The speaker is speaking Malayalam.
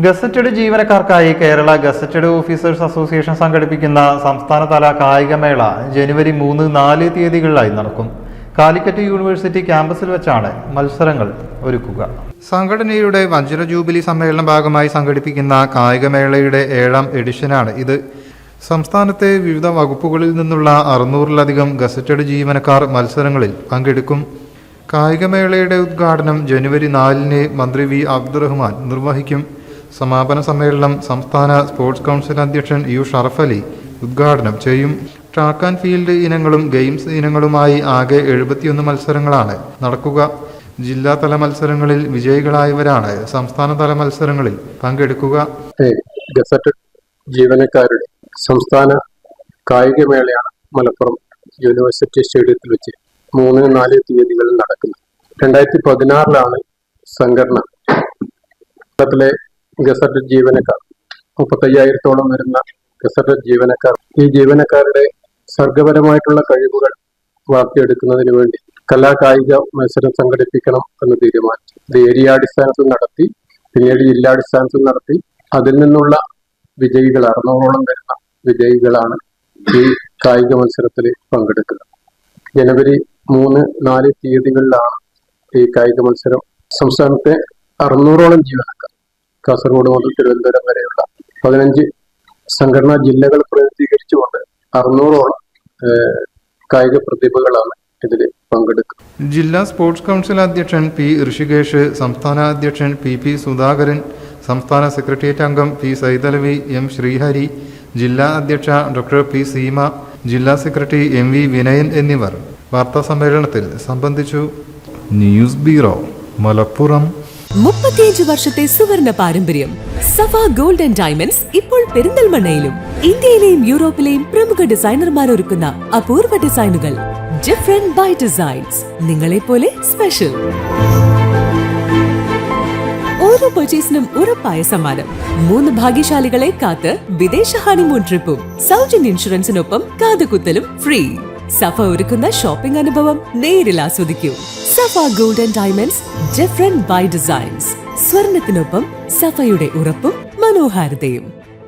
ഗസറ്റഡ് ജീവനക്കാർക്കായി കേരള ഗസറ്റഡ് ഓഫീസേഴ്സ് അസോസിയേഷൻ സംഘടിപ്പിക്കുന്ന സംസ്ഥാനതല കായികമേള ജനുവരി മൂന്ന് നാല് തീയതികളിലായി നടക്കും. കാലിക്കറ്റ് യൂണിവേഴ്സിറ്റി ക്യാമ്പസിൽ വെച്ചാണ് മത്സരങ്ങൾ ഒരുക്കുക. സംഘടനയുടെ വജ്ര ജൂബിലി സമ്മേളന ഭാഗമായി സംഘടിപ്പിക്കുന്ന കായികമേളയുടെ ഏഴാം എഡിഷനാണ് ഇത്. സംസ്ഥാനത്തെ വിവിധ വകുപ്പുകളിൽ നിന്നുള്ള അറുന്നൂറിലധികം ഗസറ്റഡ് ജീവനക്കാർ മത്സരങ്ങളിൽ പങ്കെടുക്കും. കായികമേളയുടെ ഉദ്ഘാടനം ജനുവരി നാലിന് മന്ത്രി വി അബ്ദുറഹ്മാൻ നിർവഹിക്കും. സമാപന സമ്മേളനം സംസ്ഥാന സ്പോർട്സ് കൗൺസിൽ അധ്യക്ഷൻ യു ഷറഫലി ഉദ്ഘാടനം ചെയ്യും. ട്രാക്ക് ആൻഡ് ഫീൽഡ് ഇനങ്ങളും ഗെയിംസ് ഇനങ്ങളുമായി ആകെ എഴുപത്തിയൊന്ന് മത്സരങ്ങളാണ് നടക്കുക. ജില്ലാതല മത്സരങ്ങളിൽ വിജയികളായവരാണ് സംസ്ഥാനതല മത്സരങ്ങളിൽ പങ്കെടുക്കുക. ഗസറ്റഡ് ജീവനക്കാരുടെ സംസ്ഥാന കായികമേളയാണ് മലപ്പുറം യൂണിവേഴ്സിറ്റി സ്റ്റേഡിയത്തിൽ വെച്ച് മൂന്ന് നാല് തീയതികളിൽ നടക്കുന്നത്. രണ്ടായിരത്തി പതിനാറിലാണ് സംഘടന കേരളത്തിലെ ഗസറ്റഡ് ജീവനക്കാർ. മുപ്പത്തയ്യായിരത്തോളം വരുന്ന ഗസറ്റഡ് ജീവനക്കാർ. ഈ ജീവനക്കാരുടെ സർഗപരമായിട്ടുള്ള കഴിവുകൾ വളർത്തിയെടുക്കുന്നതിന് വേണ്ടി കലാകായിക മത്സരം സംഘടിപ്പിക്കണം എന്ന് തീരുമാനിച്ചു. ഇത് ഏരിയാടിസ്ഥാനത്തിൽ നടത്തി പിന്നീട് ജില്ലാടിസ്ഥാനത്തിൽ നടത്തി അതിൽ നിന്നുള്ള വിജയികൾ അറുന്നൂറോളം വരുന്ന വിജയികളാണ് ഈ കായിക മത്സരത്തിൽ പങ്കെടുക്കുന്നത്. ജനുവരി മൂന്ന് നാല് തീയതികളിലാണ് ഈ കായിക മത്സരം. സംസ്ഥാനത്തെ അറുന്നൂറോളം ജീവനക്കാർ കാസർഗോഡ് മുതൽ തിരുവനന്തപുരം വരെയുള്ള പതിനഞ്ച് സംഘടനാ ജില്ലകൾ പ്രതിനിധീകരിച്ചുകൊണ്ട് അറുന്നൂറോളം കായിക പ്രതിഭകളാണ് ഇതിൽ പങ്കെടുക്കുന്നത്. ജില്ലാ സ്പോർട്സ് കൗൺസിൽ അധ്യക്ഷൻ പി ഋഷികേഷ് സംസ്ഥാന അധ്യക്ഷൻ പി പി സുധാകരൻ സംസ്ഥാന സെക്രട്ടേറിയറ്റ് അംഗം പി സൈതലവി എം ശ്രീഹരി ജില്ലാ അധ്യക്ഷ ഡോക്ടർ പി സീമ ജില്ലാ സെക്രട്ടറി എം വി വിനയൻ എന്നിവർ വാർത്താ സമ്മേളനത്തിൽ സംബന്ധിച്ചു. News bureau Malappuram. മുപ്പത്തിയഞ്ച് വർഷത്തെ സുവർണ പാരമ്പര്യം സഫ ഗോൾഡ് ആൻഡ് ഡയമണ്ട്സ് ഇപ്പോൾ പെരിന്തൽമണ്ണയിലും ഇന്ത്യയിലെയും യൂറോപ്പിലെയും പ്രമുഖ ഡിസൈനർമാർ ഒരുക്കുന്ന അപൂർവ ഡിസൈനുകൾ ഡിഫറെന്റ് ബൈ ഡിസൈൻസ് നിങ്ങളെ പോലെ സ്പെഷ്യൽ ഓരോ പർച്ചേസിനും ഉറപ്പായ സമ്മാനം. മൂന്ന് ഭാഗ്യശാലികളെ കാത്ത് വിദേശ ഹണിമൂൺ ട്രിപ്പും സൗജന്യ ഇൻഷുറൻസിനൊപ്പം കാതുകുത്തലും ഫ്രീ സഫ ഒരുക്കുന്ന ഷോപ്പിംഗ് അനുഭവം നേരിൽ ആസ്വദിക്കൂ. Safa gold and diamonds different by designs സ്വർണത്തിനൊപ്പം സഫയുടെ ഉറപ്പും മനോഹാരിതയും.